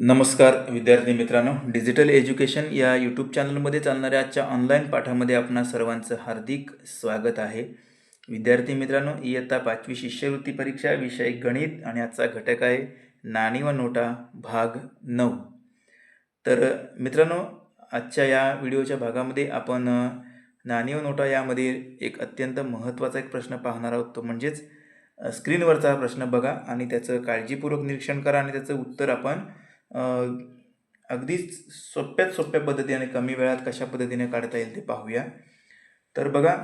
नमस्कार विद्यार्थी मित्रांनो. डिजिटल एज्युकेशन या यूट्यूब चॅनलमध्ये चालणाऱ्या आजच्या ऑनलाईन पाठामध्ये आपणा सर्वांचं हार्दिक स्वागत आहे. विद्यार्थी मित्रांनो इयत्ता पाचवी शिष्यवृत्ती परीक्षा विषय गणित आणि आजचा घटक आहे नाणी व नोटा भाग नऊ. तर मित्रांनो आजच्या या व्हिडिओच्या भागामध्ये आपण नाणी व नोटा यामध्ये एक अत्यंत महत्त्वाचा एक प्रश्न पाहणार आहोत. तो म्हणजेच स्क्रीनवरचा प्रश्न बघा आणि त्याचं काळजीपूर्वक निरीक्षण करा आणि त्याचं उत्तर आपण अगदीच सोप्यात सोप्या पद्धतीने कमी वेळात कशा पद्धतीने काढता येईल ते पाहूया. तर बघा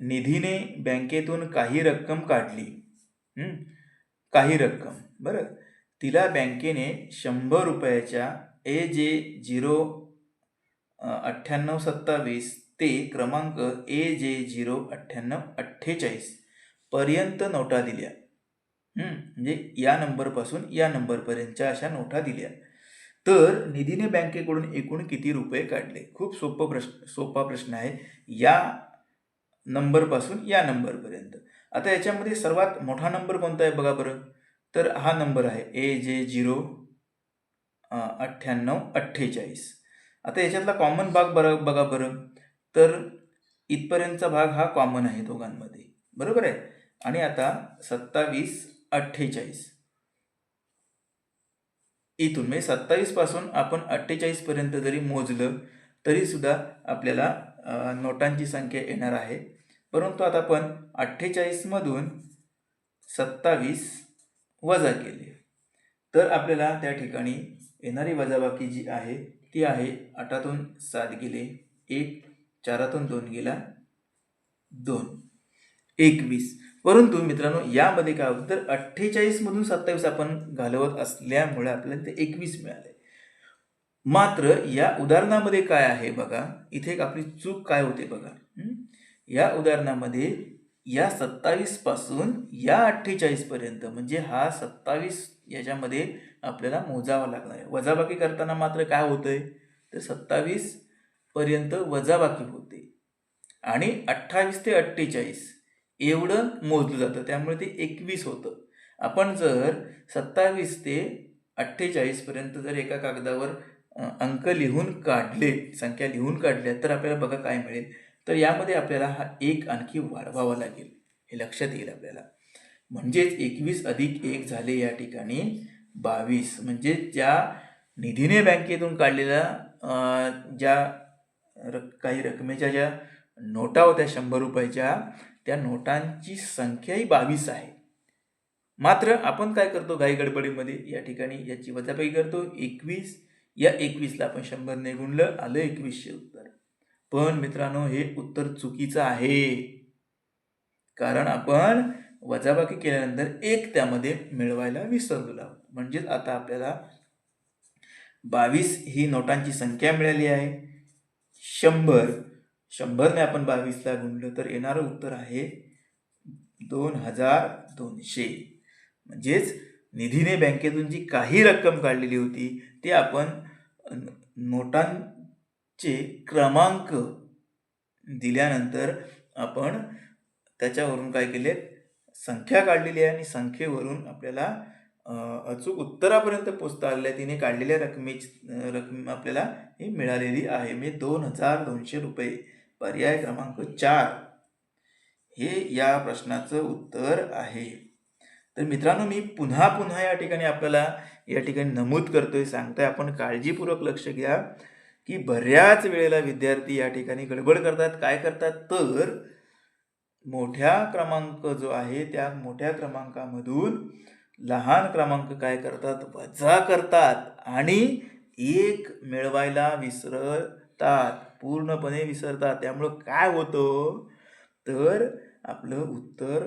निधीने बँकेतून काही रक्कम काढली. काही रक्कम. बरं. तिला बँकेने शंभर रुपयाच्या ए जे झिरो अठ्ठ्याण्णव सत्तावीस ते क्रमांक ए जे झिरो अठ्ठ्याण्णव अठ्ठेचाळीस पर्यंत नोटा दिल्या. म्हणजे या नंबरपासून या नंबरपर्यंतच्या अशा नोटा दिल्या. तर निधीने बँकेकडून एकूण किती रुपये काढले? खूप सोपं प्रश्न सोपा प्रश्न आहे. या नंबरपासून या नंबरपर्यंत. आता याच्यामध्ये सर्वात मोठा नंबर कोणता आहे बघा बरं. तर हा नंबर आहे ए जे झिरो अठ्ठ्याण्णव अठ्ठेचाळीस. आता याच्यातला कॉमन भाग बरं बघा बरं. तर इथपर्यंतचा भाग हा कॉमन आहे दोघांमध्ये. बरोबर आहे? आणि आता सत्तावीस अठ्ठेचाळीस. इथून म्हणजे सत्तावीसपासून आपण अठ्ठेचाळीसपर्यंत जरी मोजलं तरीसुद्धा आपल्याला नोटांची संख्या येणार आहे. परंतु आता आपण अठ्ठेचाळीसमधून सत्तावीस वजा केले. तर आपल्याला त्या ठिकाणी येणारी वजाबाकी जी आहे ती आहे आठातून सात गेले एक चारातून दोन गेला दोन. एकवीस. परंतु मित्रांनो यामध्ये काय होतं तर अठ्ठेचाळीसमधून सत्तावीस आपण घालवत असल्यामुळे आपल्याला ते एकवीस मिळाले. मात्र या उदाहरणामध्ये काय आहे बघा. इथे एक आपली चूक काय होते बघा. या उदाहरणामध्ये या सत्तावीसपासून या अठ्ठेचाळीस पर्यंत म्हणजे हा सत्तावीस याच्यामध्ये आपल्याला मोजावा लागणार आहे. वजाबाकी करताना मात्र काय होतंय? तर सत्तावीस पर्यंत वजाबाकी होते. आणि अठ्ठावीस ते अठ्ठेचाळीस एवढं मोजलं जातं. त्यामुळे ते एकवीस होतं. आपण जर सत्तावीस ते अठ्ठेचाळीसपर्यंत जर एका कागदावर अंक लिहून काढले संख्या लिहून काढल्या तर आपल्याला बघा काय मिळेल. तर यामध्ये आपल्याला हा एक आणखी वाढवावा लागेल. हे लक्षात येईल आपल्याला. म्हणजेच एकवीस अधिक एक झाले या ठिकाणी बावीस. म्हणजे ज्या निधीने बँकेतून काढलेल्या ज्या रक काही रकमेच्या ज्या नोटा होत्या शंभर रुपयाच्या त्या नोटांची संख्याही बावीस आहे. मात्र आपण काय करतो घाई गडबडीमध्ये? या ठिकाणी याची वजाबाकी करतो. एकवीस. या एकवीसला आपण शंभरने गुणलं आलं एकवीसशे उत्तर. पण मित्रांनो हे उत्तर चुकीचं आहे. कारण आपण वजाबाकी केल्यानंतर एक त्यामध्ये मिळवायला विसरलो. आहोत म्हणजेच आता आपल्याला बावीस ही नोटांची संख्या मिळाली आहे. शंभर. शंभरने आपण बावीसला गुणलं तर येणारं उत्तर आहे दोन हजार दोनशे. म्हणजेच निधीने बँकेतून जी काही रक्कम काढलेली होती ती आपण नोटांचे क्रमांक दिल्यानंतर आपण त्याच्यावरून काय केले? संख्या काढलेली आहे आणि संख्येवरून आपल्याला अचूक उत्तरापर्यंत पोचता आलेल्या तिने काढलेल्या रकमेची रक्कम आपल्याला ही मिळालेली आहे. म्हणजे दोन हजार दोनशे रुपये. पर्याय क्रमांक चार हे या प्रश्नाचं उत्तर आहे. तर मित्रांनो मी पुन्हा पुन्हा या ठिकाणी आपल्याला या ठिकाणी नमूद करतोय सांगतोय. आपण काळजीपूर्वक लक्ष घ्या की बऱ्याच वेळेला विद्यार्थी या ठिकाणी गडबड करतात. काय करतात? तर मोठ्या क्रमांक जो आहे त्या मोठ्या क्रमांकामधून लहान क्रमांक काय करतात? वजा करतात आणि एक मिळवायला विसरतात. पूर्णपणे विसरतात. त्यामुळं काय होतं? तर आपलं उत्तर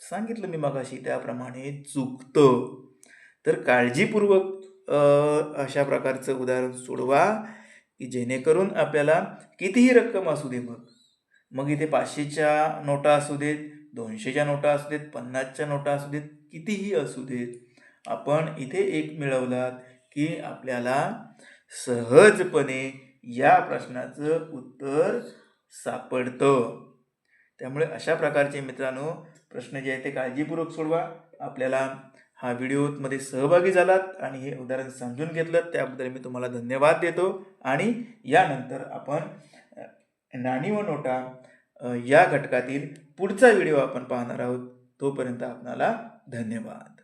सांगितलं मी मगाशी त्याप्रमाणे चुकतं. तर काळजीपूर्वक अशा प्रकारचं उदाहरण सोडवा की जेणेकरून आपल्याला कितीही रक्कम असू दे मग. मग इथे पाचशेच्या नोटा असू देत दोनशेच्या नोटा असू देत पन्नासच्या नोटा असू देत कितीही असू देत आपण इथे एक मिळवलात की आपल्याला सहजपणे या प्रश्नाचं उत्तर सापडतं. त्यामुळे अशा प्रकारचे मित्रांनो प्रश्न जे आहे ते काळजीपूर्वक सोडवा. आपल्याला हा व्हिडिओमध्ये सहभागी झालात आणि हे उदाहरण समजून घेतलं त्याबद्दल मी तुम्हाला धन्यवाद देतो. आणि यानंतर आपण नाणी व नोटा या घटकातील पुढचा व्हिडिओ आपण पाहणार आहोत. तोपर्यंत आपणाला धन्यवाद.